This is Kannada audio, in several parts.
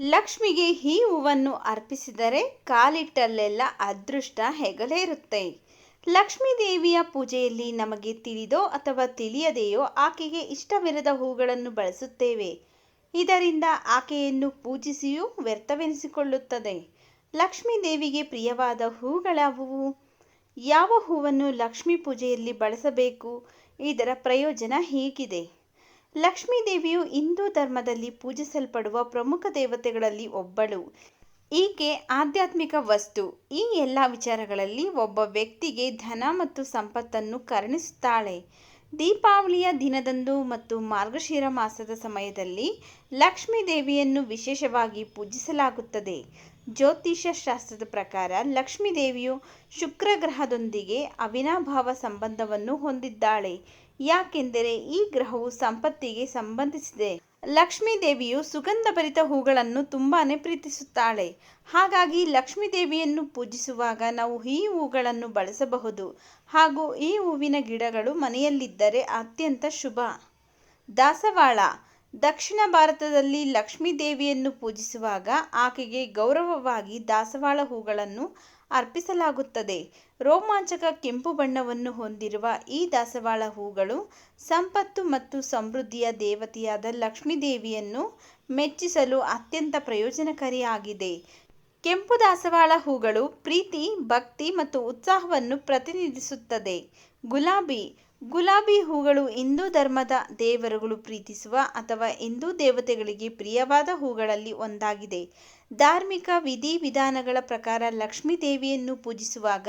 ಲಕ್ಷ್ಮಿಗೆ ಈ ಹೂವನ್ನು ಅರ್ಪಿಸಿದರೆ ಕಾಲಿಟ್ಟಲ್ಲೆಲ್ಲ ಅದೃಷ್ಟ ಹೆಗಲೇರುತ್ತೆ. ಲಕ್ಷ್ಮೀ ದೇವಿಯ ಪೂಜೆಯಲ್ಲಿ ನಮಗೆ ತಿಳಿದೋ ಅಥವಾ ತಿಳಿಯದೆಯೋ ಆಕೆಗೆ ಇಷ್ಟವಿರದ ಹೂಗಳನ್ನು ಬಳಸುತ್ತೇವೆ. ಇದರಿಂದ ಆಕೆಯನ್ನು ಪೂಜಿಸಿಯೂ ವ್ಯರ್ಥವೆನಿಸಿಕೊಳ್ಳುತ್ತದೆ. ಲಕ್ಷ್ಮೀ ದೇವಿಗೆ ಪ್ರಿಯವಾದ ಹೂಗಳಾವುವು? ಯಾವ ಹೂವನ್ನು ಲಕ್ಷ್ಮೀ ಪೂಜೆಯಲ್ಲಿ ಬಳಸಬೇಕು? ಇದರ ಪ್ರಯೋಜನ ಹೀಗಿದೆ. ಲಕ್ಷ್ಮೀ ದೇವಿಯು ಹಿಂದೂ ಧರ್ಮದಲ್ಲಿ ಪೂಜಿಸಲ್ಪಡುವ ಪ್ರಮುಖ ದೇವತೆಗಳಲ್ಲಿ ಒಬ್ಬಳು. ಈಕೆ ಆಧ್ಯಾತ್ಮಿಕ ವಸ್ತು. ಈ ಎಲ್ಲ ವಿಚಾರಗಳಲ್ಲಿ ಒಬ್ಬ ವ್ಯಕ್ತಿಗೆ ಧನ ಮತ್ತು ಸಂಪತ್ತನ್ನು ಕರುಣಿಸುತ್ತಾಳೆ. ದೀಪಾವಳಿಯ ದಿನದಂದು ಮತ್ತು ಮಾರ್ಗಶಿರ ಮಾಸದ ಸಮಯದಲ್ಲಿ ಲಕ್ಷ್ಮೀ ದೇವಿಯನ್ನು ವಿಶೇಷವಾಗಿ ಪೂಜಿಸಲಾಗುತ್ತದೆ. ಜ್ಯೋತಿಷ್ಯ ಶಾಸ್ತ್ರದ ಪ್ರಕಾರ ಲಕ್ಷ್ಮೀ ದೇವಿಯು ಶುಕ್ರ ಗ್ರಹದೊಂದಿಗೆ ಅವಿನಾಭಾವ ಸಂಬಂಧವನ್ನು ಹೊಂದಿದ್ದಾಳೆ. ಯಾಕೆಂದರೆ ಈ ಗ್ರಹವು ಸಂಪತ್ತಿಗೆ ಸಂಬಂಧಿಸಿದೆ. ಲಕ್ಷ್ಮೀ ದೇವಿಯು ಸುಗಂಧಭರಿತ ಹೂಗಳನ್ನು ತುಂಬಾನೇ ಪ್ರೀತಿಸುತ್ತಾಳೆ. ಹಾಗಾಗಿ ಲಕ್ಷ್ಮೀ ದೇವಿಯನ್ನು ಪೂಜಿಸುವಾಗ ನಾವು ಈ ಹೂಗಳನ್ನು ಬಳಸಬಹುದು. ಹಾಗೂ ಈ ಹೂವಿನ ಗಿಡಗಳು ಮನೆಯಲ್ಲಿದ್ದರೆ ಅತ್ಯಂತ ಶುಭ. ದಾಸವಾಳ. ದಕ್ಷಿಣ ಭಾರತದಲ್ಲಿ ಲಕ್ಷ್ಮೀ ದೇವಿಯನ್ನು ಪೂಜಿಸುವಾಗ ಆಕೆಗೆ ಗೌರವವಾಗಿ ದಾಸವಾಳ ಹೂಗಳನ್ನು ಅರ್ಪಿಸಲಾಗುತ್ತದೆ. ರೋಮಾಂಚಕ ಕೆಂಪು ಬಣ್ಣವನ್ನು ಹೊಂದಿರುವ ಈ ದಾಸವಾಳ ಹೂಗಳು ಸಂಪತ್ತು ಮತ್ತು ಸಮೃದ್ಧಿಯ ದೇವತೆಯಾದ ಲಕ್ಷ್ಮೀದೇವಿಯನ್ನು ಮೆಚ್ಚಿಸಲು ಅತ್ಯಂತ ಪ್ರಯೋಜನಕಾರಿಯಾಗಿದೆ. ಕೆಂಪು ದಾಸವಾಳ ಹೂಗಳು ಪ್ರೀತಿ, ಭಕ್ತಿ ಮತ್ತು ಉತ್ಸಾಹವನ್ನು ಪ್ರತಿನಿಧಿಸುತ್ತದೆ. ಗುಲಾಬಿ ಗುಲಾಬಿ ಹೂಗಳು ಹಿಂದೂ ಧರ್ಮದ ದೇವರುಗಳು ಪ್ರೀತಿಸುವ ಅಥವಾ ಹಿಂದೂ ದೇವತೆಗಳಿಗೆ ಪ್ರಿಯವಾದ ಹೂಗಳಲ್ಲಿ ಒಂದಾಗಿದೆ. ಧಾರ್ಮಿಕ ವಿಧಿವಿಧಾನಗಳ ಪ್ರಕಾರ ಲಕ್ಷ್ಮೀ ದೇವಿಯನ್ನು ಪೂಜಿಸುವಾಗ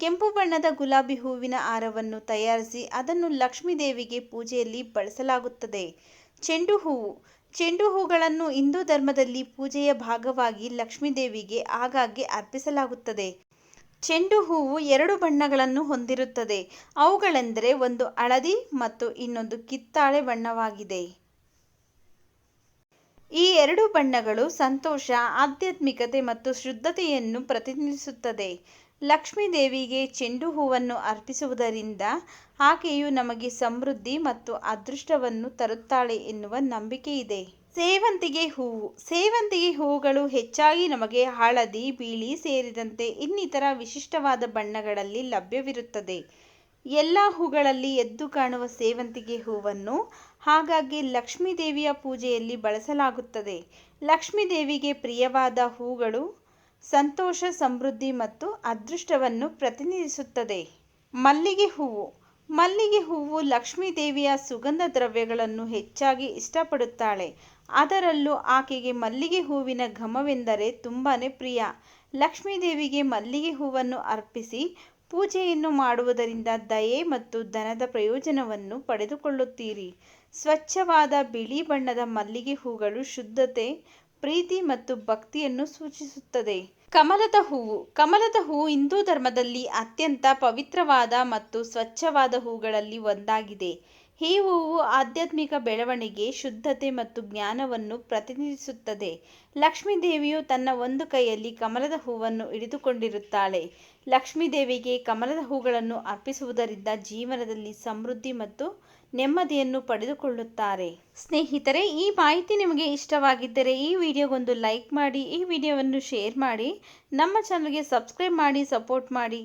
ಕೆಂಪು ಬಣ್ಣದ ಗುಲಾಬಿ ಹೂವಿನ ಹಾರವನ್ನು ತಯಾರಿಸಿ ಅದನ್ನು ಲಕ್ಷ್ಮೀ ದೇವಿಗೆ ಪೂಜೆಯಲ್ಲಿ ಬಳಸಲಾಗುತ್ತದೆ. ಚೆಂಡು ಹೂವು. ಚೆಂಡು ಹೂಗಳನ್ನು ಹಿಂದೂ ಧರ್ಮದಲ್ಲಿ ಪೂಜೆಯ ಭಾಗವಾಗಿ ಲಕ್ಷ್ಮೀ ದೇವಿಗೆ ಆಗಾಗ್ಗೆ ಅರ್ಪಿಸಲಾಗುತ್ತದೆ. ಚೆಂಡು ಹೂವು ಎರಡು ಬಣ್ಣಗಳನ್ನು ಹೊಂದಿರುತ್ತದೆ. ಅವುಗಳೆಂದರೆ ಒಂದು ಹಳದಿ ಮತ್ತು ಇನ್ನೊಂದು ಕಿತ್ತಾಳೆ ಬಣ್ಣವಾಗಿದೆ. ಈ ಎರಡು ಬಣ್ಣಗಳು ಸಂತೋಷ, ಆಧ್ಯಾತ್ಮಿಕತೆ ಮತ್ತು ಶುದ್ಧತೆಯನ್ನು ಪ್ರತಿನಿಧಿಸುತ್ತದೆ. ಲಕ್ಷ್ಮೀ ದೇವಿಗೆ ಚೆಂಡು ಹೂವನ್ನು ಅರ್ಪಿಸುವುದರಿಂದ ಆಕೆಯು ನಮಗೆ ಸಮೃದ್ಧಿ ಮತ್ತು ಅದೃಷ್ಟವನ್ನು ತರುತ್ತಾಳೆ ಎನ್ನುವ ನಂಬಿಕೆ ಇದೆ ಸೇವಂತಿಗೆ ಹೂವು. ಸೇವಂತಿಗೆ ಹೂವುಗಳು ಹೆಚ್ಚಾಗಿ ನಮಗೆ ಹಳದಿ, ಬಿಳಿ ಸೇರಿದಂತೆ ಇನ್ನಿತರ ವಿಶಿಷ್ಟವಾದ ಬಣ್ಣಗಳಲ್ಲಿ ಲಭ್ಯವಿರುತ್ತದೆ. ಎಲ್ಲ ಹೂಗಳಲ್ಲಿ ಎದ್ದು ಕಾಣುವ ಸೇವಂತಿಗೆ ಹೂವನ್ನು ಹಾಗಾಗಿ ಲಕ್ಷ್ಮೀ ದೇವಿಯ ಪೂಜೆಯಲ್ಲಿ ಬಳಸಲಾಗುತ್ತದೆ. ಲಕ್ಷ್ಮೀ ದೇವಿಗೆ ಪ್ರಿಯವಾದ ಹೂಗಳು ಸಂತೋಷ, ಸಮೃದ್ಧಿ ಮತ್ತು ಅದೃಷ್ಟವನ್ನು ಪ್ರತಿನಿಧಿಸುತ್ತದೆ. ಮಲ್ಲಿಗೆ ಹೂವು. ಮಲ್ಲಿಗೆ ಹೂವು ಲಕ್ಷ್ಮೀ ದೇವಿಯ ಸುಗಂಧ ದ್ರವ್ಯಗಳನ್ನು ಹೆಚ್ಚಾಗಿ ಇಷ್ಟಪಡುತ್ತಾಳೆ. ಅದರಲ್ಲೂ ಆಕೆಗೆ ಮಲ್ಲಿಗೆ ಹೂವಿನ ಘಮವೆಂದರೆ ತುಂಬಾ ಪ್ರಿಯ. ಲಕ್ಷ್ಮೀದೇವಿಗೆ ಮಲ್ಲಿಗೆ ಹೂವನ್ನು ಅರ್ಪಿಸಿ ಪೂಜೆಯನ್ನು ಮಾಡುವುದರಿಂದ ದಯೆ ಮತ್ತು ಧನದ ಪ್ರಯೋಜನವನ್ನು ಪಡೆದುಕೊಳ್ಳುತ್ತೀರಿ. ಸ್ವಚ್ಛವಾದ ಬಿಳಿ ಬಣ್ಣದ ಮಲ್ಲಿಗೆ ಹೂಗಳು ಶುದ್ಧತೆ, ಪ್ರೀತಿ ಮತ್ತು ಭಕ್ತಿಯನ್ನು ಸೂಚಿಸುತ್ತದೆ. ಕಮಲದ ಹೂವು. ಕಮಲದ ಹೂವು ಹಿಂದೂ ಧರ್ಮದಲ್ಲಿ ಅತ್ಯಂತ ಪವಿತ್ರವಾದ ಮತ್ತು ಸ್ವಚ್ಛವಾದ ಹೂಗಳಲ್ಲಿ ಒಂದಾಗಿದೆ. ಈ ಹೂವು ಆಧ್ಯಾತ್ಮಿಕ ಬೆಳವಣಿಗೆ, ಶುದ್ಧತೆ ಮತ್ತು ಜ್ಞಾನವನ್ನು ಪ್ರತಿನಿಧಿಸುತ್ತದೆ. ಲಕ್ಷ್ಮೀ ದೇವಿಯು ತನ್ನ ಒಂದು ಕೈಯಲ್ಲಿ ಕಮಲದ ಹೂವನ್ನು ಹಿಡಿದುಕೊಂಡಿರುತ್ತಾಳೆ. ಲಕ್ಷ್ಮೀ ದೇವಿಗೆ ಕಮಲದ ಹೂಗಳನ್ನು ಅರ್ಪಿಸುವುದರಿಂದ ಜೀವನದಲ್ಲಿ ಸಮೃದ್ಧಿ ಮತ್ತು ನೆಮ್ಮದಿಯನ್ನು ಪಡೆದುಕೊಳ್ಳುತ್ತಾರೆ. ಸ್ನೇಹಿತರೆ, ಈ ಮಾಹಿತಿ ನಿಮಗೆ ಇಷ್ಟವಾಗಿದ್ದರೆ ಈ ವಿಡಿಯೋಗೊಂದು ಲೈಕ್ ಮಾಡಿ, ಈ ವಿಡಿಯೋವನ್ನು ಶೇರ್ ಮಾಡಿ, ನಮ್ಮ ಚಾನಲ್ಗೆ ಸಬ್ಸ್ಕ್ರೈಬ್ ಮಾಡಿ, ಸಪೋರ್ಟ್ ಮಾಡಿ.